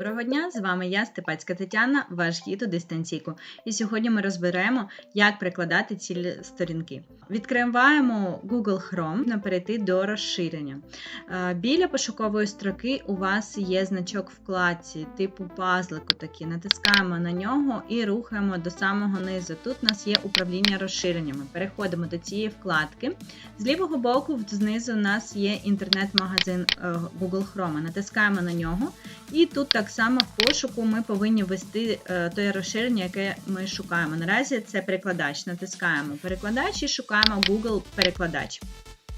дня! З вами я, Степацька Тетяна, ваш гід у дистанційку. І сьогодні ми розберемо, як перекладати ці сторінки. Відкриваємо Google Chrome на перейти до розширення. Е, Біля пошукової строки у вас є значок вкладці, типу пазлику такі. Натискаємо на нього і рухаємо до самого низу. Тут у нас є управління розширеннями. Переходимо до цієї вкладки. З лівого боку, знизу, у нас є інтернет-магазин е, Google Chrome. Натискаємо на нього. І тут так само в пошуку ми повинні ввести е, те розширення, яке ми шукаємо. Наразі це перекладач. Натискаємо перекладач і шукаємо Google перекладач.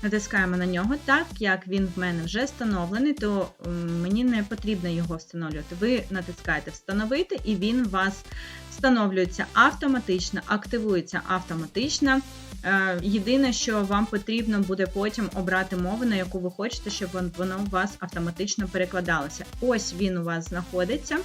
Натискаємо на нього, так як він в мене вже встановлений, то мені не потрібно його встановлювати. Ви натискаєте Встановити, і він вас встановлюється автоматично, активується автоматично. Е, Єдине, що вам потрібно буде потім обрати мову, на яку ви хочете, щоб воно у вас автоматично перекладалося. Ось він у вас знаходиться.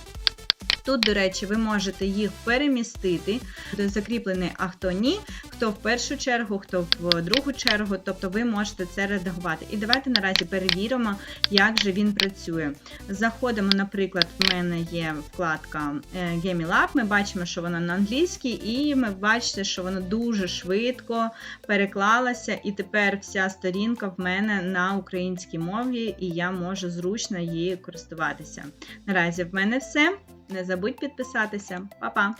Тут, до речі, ви можете їх перемістити, буде закріплений, а хто ні, хто в першу чергу, хто в другу чергу, тобто ви можете це редагувати. І давайте наразі перевіримо, як же він працює. Заходимо, наприклад, в мене є вкладка е, Gamilab, ми бачимо, що вона на англійській, і ми бачите, що воно дуже швидко переклалася, і тепер вся сторінка в мене на українській мові, і я можу зручно її користуватися. Наразі в мене все. Не забудь підписатися. Па-па!